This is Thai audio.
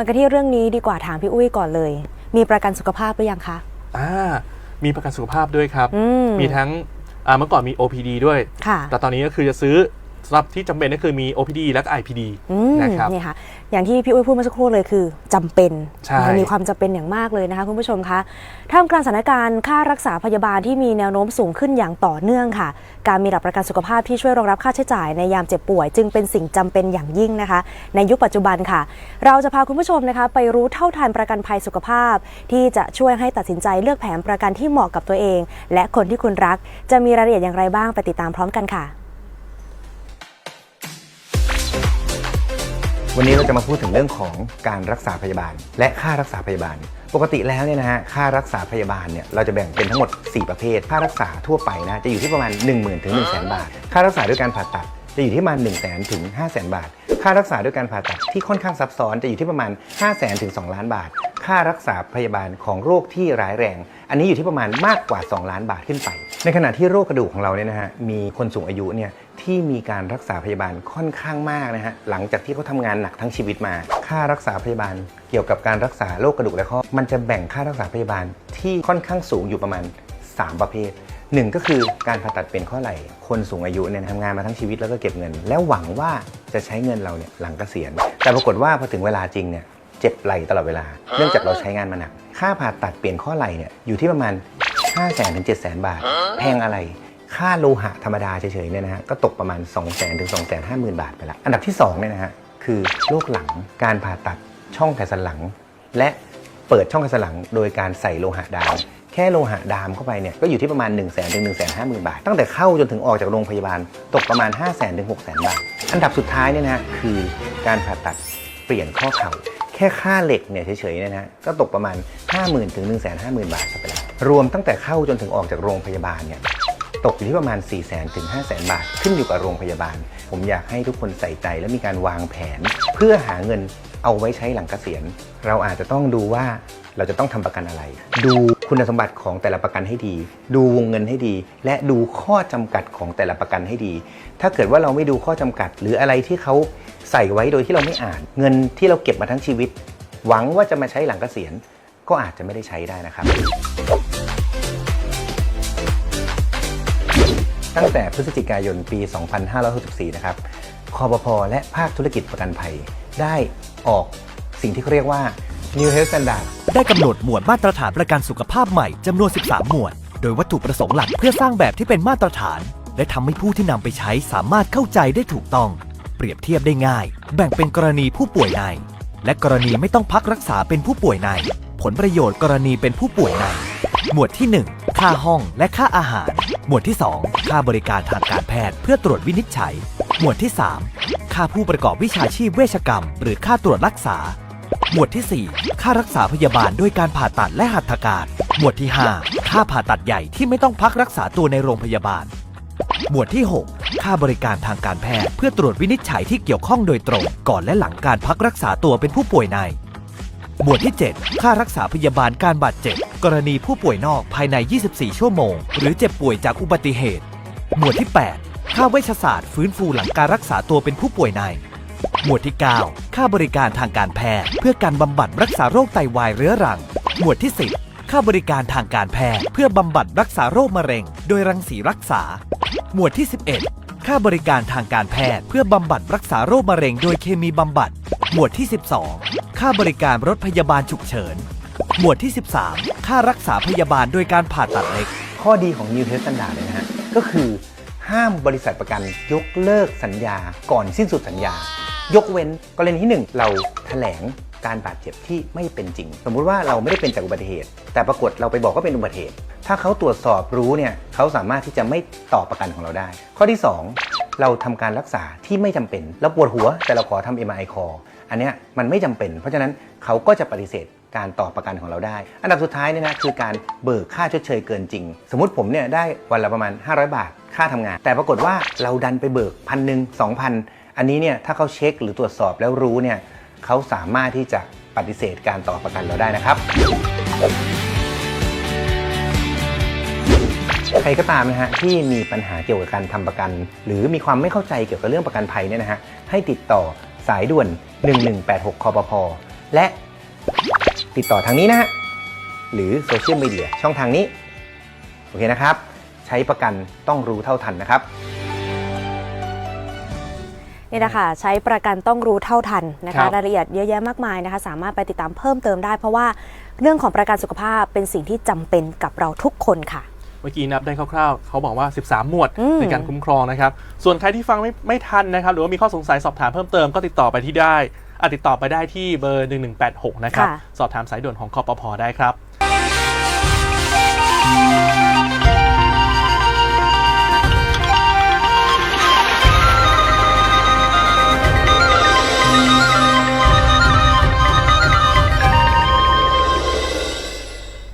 มันก็ที่เรื่องนี้ดีกว่าถามพี่อุ้ยก่อนเลย มีประกันสุขภาพหรือยังคะ อ่ามีประกันสุขภาพด้วยครับ อืม มีทั้งอ่าเมื่อก่อนมี OPD ด้วย ค่ะ แต่ตอนนี้ก็คือจะซื้อ สำหรับที่จำเป็นก็คือมี OPD และก็ IPD อืมนะครับนี่ค่ะ อย่างที่พี่อุ้ยพูดเมื่อสักครู่เลยคือจำเป็นใช่นะคะมีความจำเป็นอย่างมากเลยนะคะคุณผู้ชมคะท่ามกลางสถานการณ์ค่ารักษาพยาบาลที่มีแนวโน้มสูงขึ้นอย่างต่อเนื่องค่ะ การมีหลักประกันสุขภาพที่ช่วยรองรับค่าใช้จ่ายในยามเจ็บป่วย จึงเป็นสิ่งจำเป็นอย่างยิ่งนะคะ ในยุคปัจจุบันค่ะ เราจะพาคุณผู้ชมนะคะ ไปรู้เท่าทันประกันภัยสุขภาพ ที่จะช่วยให้ตัดสินใจเลือกแผนประกันที่เหมาะกับตัวเอง และคนที่คุณรัก จะมีรายละเอียดอย่างไรบ้างไปติดตามพร้อมกันค่ะ วันนี้เราจะมาพูดถึงเรื่องของการรักษาพยาบาล และค่ารักษาพยาบาล ปกติแล้วเนี่ยนะฮะค่ารักษาพยาบาลเนี่ยเราจะแบ่งเป็นทั้งหมด 4 ประเภท ค่ารักษาทั่วไปนะจะอยู่ที่ประมาณ 1 0,000 ถึง 1 0 0 0 0 บาท ค่ารักษาด้วยการผ่าตัดจะอยู่ที่ประมาณ 1 0 0 0 0แถึง5 0 0 0 0 บาท ค่ารักษาด้วยการผ่าตัดที่ค่อนข้างซับซ้อนจะอยู่ที่ประมาณ 5 0 0 0 0ถึง2ล้านบาท ค่ารักษาพยาบาลของโรคที่ร้ายแรง อันนี้อยู่ที่ประมาณมากกว่า 2 ล้านบาทขึ้นไป ในขณะที่โรคกระดูกของเราเนี่ยนะฮะมีคนสูงอายุเนี่ย ที่มีการรักษาพยาบาลค่อนข้างมากนะฮะหลังจากที่เขาทำงานหนักทั้งชีวิตมา ค่ารักษาพยาบาล เกี่ยวกับการรักษาโรคกระดูกและข้อ มันจะแบ่งค่ารักษาพยาบาลที่ค่อนข้างสูงอยู่ประมาณ 3 ประเภทหนึ่งก็คือการผ่าตัดเป็นข้อไหล่ คนสูงอายุเนี่ยทำงานมาทั้งชีวิตแล้วก็เก็บเงิน แล้วหวังว่าจะใช้เงินเราเนี่ยหลังเกษียณ แต่ปรากฏว่าพอถึงเวลาจริงเนี่ยเจ็บไหล่ตลอดเวลา เนื่องจากเราใช้งานมาหนัก ค่าผ่าตัดเปลี่ยนข้อไหล่เนี่ยอยู่ที่ประมาณ 5 0 0 0 0 0ถึง7 0 0 0 0 0 บาท แพงอะไร ค่าโลหะธรรมดาเฉยๆเนี่ยนะฮะก็ตกประมาณ 2 0 0 0 0 0 ถึง 2 5 0 0 0 0 บาทไปละ อันดับที่2เนี่ยนะฮะคือโรคหลังการผ่าตัดช่องไขสันหลัง และเปิดช่องไขสันหลัง โดยการใส่โลหะดาม แค่โลหะดามเข้าไปเนี่ยก็อยู่ที่ประมาณ 1 0 0 0 0แถึง1 5 0 0 0 0บาท ตั้งแต่เข้าจนถึงออกจากโรงพยาบาลตกประมาณ 5 0 0 0 0 0ถึง6 0 0 0 0บาท อันดับสุดท้ายเนี่ยนะฮะคือการผ่าตัดเปลี่ยนข้อเข่าแค่ค่าเหล็กเนี่ยเฉยๆเนี่ยนะฮะก็ตกประมาณ 50,000 ถึง 150,000 บาทไปแล้วรวมตั้งแต่เข้าจนถึงออกจากโรงพยาบาลเนี่ย ตกอยู่ที่ประมาณ 4 0 0 0 0 0ถึง 5 0 0 0 0 0บาท ขึ้นอยู่กับโรงพยาบาล ผมอยากให้ทุกคนใส่ใจและมีการวางแผน เพื่อหาเงินเอาไว้ใช้หลังเกษียณ เราอาจจะต้องดูว่าเราจะต้องทำประกันอะไร ดูคุณสมบัติของแต่ละประกันให้ดี ดูวงเงินให้ดี และดูข้อจำกัดของแต่ละประกันให้ดี ถ้าเกิดว่าเราไม่ดูข้อจำกัด หรืออะไรที่เขาใส่ไว้โดยที่เราไม่อ่าน เงินที่เราเก็บมาทั้งชีวิต หวังว่าจะมาใช้หลังเกษียณ ก็อาจจะไม่ได้ใช้ได้นะครับ ตั้งแต่พฤศจิกายนปี 2564 นะครับคอปพและภาคธุรกิจประกันภัย ได้ออกสิ่งที่เขาเรียกว่า New Health Standard ได้กำหนดหมวดมาตรฐานประกันสุขภาพใหม่จำนวน 13 หมวด โดยวัตถุประสงค์หลักเพื่อสร้างแบบที่เป็นมาตรฐาน และทำให้ผู้ที่นำไปใช้สามารถเข้าใจได้ถูกต้อง เปรียบเทียบได้ง่าย แบ่งเป็นกรณีผู้ป่วยใน และกรณีไม่ต้องพักรักษาเป็นผู้ป่วยใน ผลประโยชน์กรณีเป็นผู้ป่วยใน หมวดที่ 1 ค่าห้องและค่าอาหาร หมวดที่ 2 ค่าบริการทางการแพทย์เพื่อตรวจวินิจฉัย หมวดที่ 3 ค่าผู้ประกอบวิชาชีพเวชกรรม หรือค่าตรวจรักษา หมวดที่ 4 ค่ารักษาพยาบาลด้วยการผ่าตัดและหัตถการ หมวดที่ 5 ค่าผ่าตัดใหญ่ที่ไม่ต้องพักรักษาตัวในโรงพยาบาล หมวดที่ 6 ค่าบริการทางการแพทย์เพื่อตรวจวินิจฉัยที่เกี่ยวข้องโดยตรง ก่อนและหลังการพักรักษาตัวเป็นผู้ป่วยใน หมวดที่ 7 ค่ารักษาพยาบาลการบาดเจ็บ กรณีผู้ป่วยนอกภายใน 24 ชั่วโมง หรือเจ็บป่วยจากอุบัติเหตุ หมวดที่ 8 ค่าเวชศาสตร์ฟื้นฟูหลังการรักษาตัวเป็นผู้ป่วยใน หมวดที่ 9 ค่าบริการทางการแพทย์ เพื่อการบำบัดรักษาโรคไตวายเรื้อรัง หมวดที่ 10 ค่าบริการทางการแพทย์ เพื่อบำบัดรักษาโรคมะเร็ง โดยรังสีรักษา หมวดที่ 11 ค่าบริการทางการแพทย์ เพื่อบำบัดรักษาโรคมะเร็ง โดยเคมีบำบัด หมวดที่ 12 ค่าบริการรถพยาบาลฉุกเฉิน หมวดที่ 13 ค่ารักษาพยาบาลโดยการผ่าตัดเล็ก ข้อดีของ New Health Standard เลยนะฮะ ก็คือห้ามบริษัทประกันยกเลิกสัญญาก่อนสิ้นสุดสัญญา ยกเว้นกรณีที่ 1 เราแถลงการบาดเจ็บที่ไม่เป็นจริง สมมุติว่าเราไม่ได้เป็นจากอุบัติเหตุ แต่ปรากฏเราไปบอกว่าเป็นอุบัติเหตุ ถ้าเขาตรวจสอบรู้เนี่ยเขาสามารถที่จะไม่ต่อประกันของเราได้ ข้อที่ 2 เราทำการรักษาที่ไม่จำเป็น เราปวดหัวแต่เราขอทำ MRI คอ อันเนี้ยมันไม่จำเป็น เพราะฉะนั้นเขาก็จะปฏิเสธการต่อประกันของเราได้ อันดับสุดท้ายเนี่ยนะคือการเบิกค่าชดเชยเกินจริง สมมติผมเนี่ยได้วันละประมาณ 500 บาทค่าทำงาน แต่ปรากฏว่าเราดันไปเบิกพันหนึ่งสองพันอันนี้เนี่ยถ้าเขาเช็คหรือตรวจสอบแล้วรู้เนี่ยเขาสามารถที่จะปฏิเสธการต่อประกันเราได้นะครับ ใครก็ตามนะฮะที่มีปัญหาเกี่ยวกับการทำประกัน หรือมีความไม่เข้าใจเกี่ยวกับเรื่องประกันภัยเนี่ยนะฮะให้ติดต่อ สายด่วน 1186คอปพและติดต่อทางนี้นะฮะ หรือโซเชียลมีเดียช่องทางนี้ โอเคนะครับ ใช้ประกันต้องรู้เท่าทันนะครับนี่นะคะใช้ประกันต้องรู้เท่าทันนะครัคะบรายละเอียดเยอะแยะมากมายนะคะ สามารถไปติดตามเพิ่มเติมได้ เพราะว่าเรื่องของประกันสุขภาพเป็นสิ่งที่จำเป็นกับเราทุกคนค่ะ เมื่อกี้นับได้คร่าวๆ เขาบอกว่า 13 หมวดอืมในการคุ้มครองนะครับ ส่วนใครที่ฟังไม่ไม่ทันนะครับ หรือว่ามีข้อสงสัยสอบถามเพิ่มเติมก็ติดต่อไปที่ได้อาติดต่อไปได้ที่เบอร์ 1186 นะครับค่ะสอบถามสายด่วนของคอปพอได้ครับ